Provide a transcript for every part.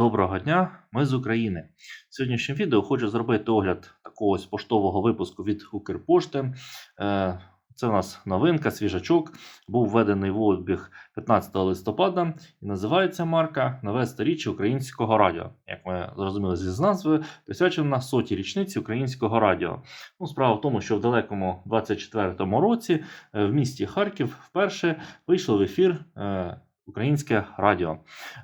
Доброго дня, ми з України. В сьогоднішньому відео хочу зробити огляд такого ось поштового випуску від Укрпошти. Е, Це у нас новинка, свіжачок. Був введений в обіг 15 листопада і називається марка Нове сторіччя українського радіо. Як ми зрозуміли зі назви, присвячена соті річниці українського радіо. Ну, справа в тому, що в далекому 24-му році е, в місті Харків вперше вийшло в ефір. Українське радіо.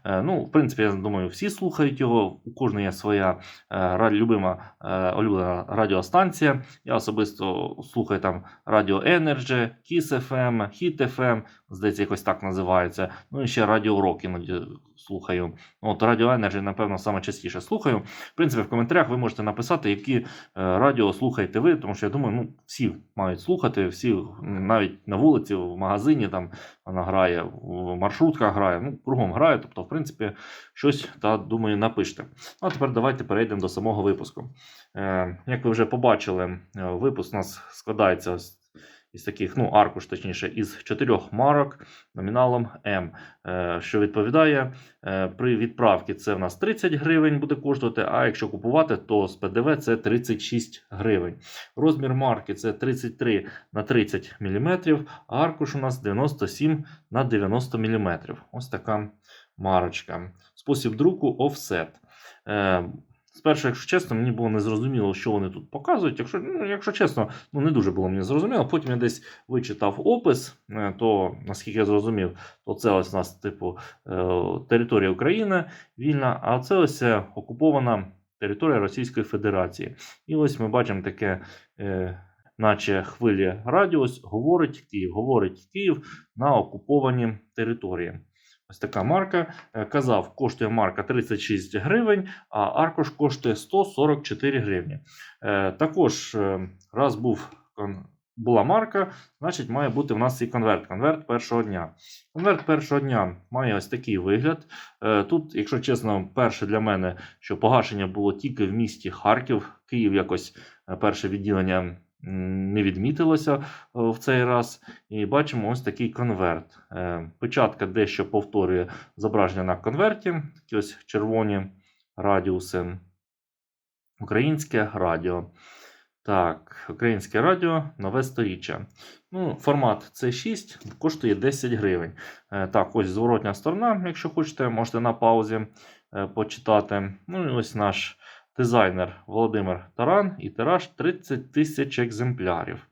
Е, Ну, в принципі, я думаю, всі слухають його. У кожної є своя е, любима е, улюблена радіостанція. Я особисто слухаю там Радіо Energy, Kiss FM, Hit FM, здається, якось так називається. Ну і ще Радіо Рок іноді слухаю. От Радіо Energy, напевно, саме частіше слухаю. В принципі, в коментарях ви можете написати, які радіо слухаєте ви, тому що я думаю, ну всі мають слухати, всі навіть на вулиці, в магазині там вона грає, в маршрутках грає, ну, кругом грає. Тобто, в принципі, щось та думаю, напишете. Ну, а тепер давайте перейдемо до самого випуску. Е, як ви вже побачили, е, випуск у нас складається з. Із таких, ну, аркуш, точніше, із чотирьох марок номіналом М, е, що відповідає е, при відправці це в нас 30 гривень буде коштувати, а якщо купувати, то з ПДВ це 36 гривень. Розмір марки це 33 на 30 мм, а аркуш у нас 97 на 90 мм. Ось така марочка. Спосіб друку офсет. Спершу, якщо чесно, мені було незрозуміло, що вони тут показують. Якщо, ну, якщо чесно, ну не дуже було мені зрозуміло. Потім я десь вичитав опис, е, то наскільки я зрозумів, то це ось у нас, типу, е, територія України вільна, а це ось е, окупована територія Російської Федерації. І ось ми бачимо таке, наче хвилі радіус, говорить Київ, говорить Київ на окуповані території. Ось така марка. Е, Казав, коштує марка 36 гривень, а аркуш коштує 144 гривні. Е, Також, е, раз був була марка, значить має бути в нас і конверт. Конверт першого дня. Конверт першого дня має ось такий вигляд. Тут, якщо чесно, перше для мене, що погашення було тільки в місті Харків. Київ якось перше відділення не відмітилося е, в цей раз. І бачимо ось такий конверт. Е, Печатка дещо повторює зображення на конверті. Такі ось червоні радіуси. Українське радіо. Так, українське радіо, нове сторіччя. Ну, формат C6 коштує 10 гривень. Е, Так, ось зворотня сторона, якщо хочете, можете на паузі почитати. Ну і ось наш дизайнер Володимир Таран і тираж 30 тисяч екземплярів.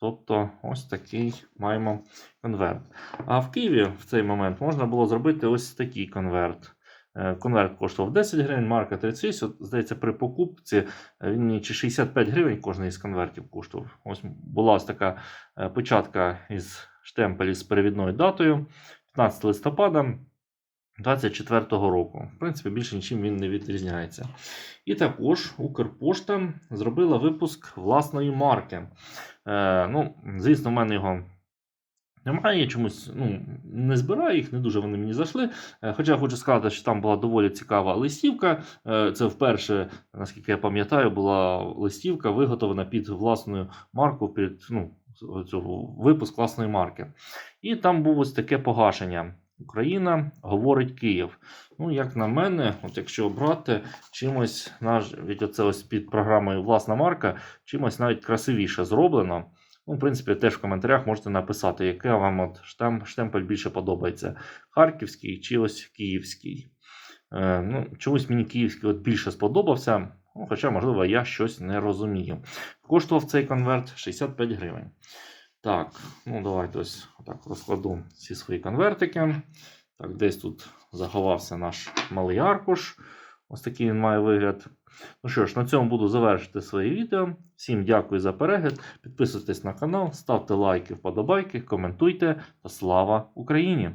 Тобто, ось такий маємо конверт. А в Києві в цей момент можна було зробити ось такий конверт. Е, Конверт коштував 10 гривень, марка 36. От, здається, при покупці е, він чи 65 гривень кожен із конвертів коштував. Ось була ось така е, печатка із штемпелі з перевідною датою 15 листопада 24 року. В принципі, більше нічим він не відрізняється. І також Укрпошта зробила випуск власної марки. Е, ну, звісно, в мене його немає. Чомусь ну, не збираю їх, не дуже вони мені зайшли. Е, Хоча хочу сказати, що там була доволі цікава листівка. Е, Це вперше, наскільки я пам'ятаю, була листівка виготовлена під власною марку, під ну, випуск власної марки. І там було ось таке погашення. Україна говорить Київ. Ну, як на мене, от якщо брати чимось, наш, від оце ось під програмою власна марка, чимось навіть красивіше зроблено. Ну, в принципі, теж в коментарях можете написати, який вам от штемп, штемпель більше подобається: Харківський чи ось Київський. Е, ну, чомусь мені Київський от більше сподобався, ну, хоча, можливо, я щось не розумію. Коштував цей конверт 65 гривень. Так, ну давайте ось так розкладу всі свої конвертики. Так, десь тут заховався наш малий аркуш. Ось такий він має вигляд. Ну що ж, на цьому буду завершити своє відео. Всім дякую за перегляд. Підписуйтесь на канал, ставте лайки, вподобайки, коментуйте та слава Україні!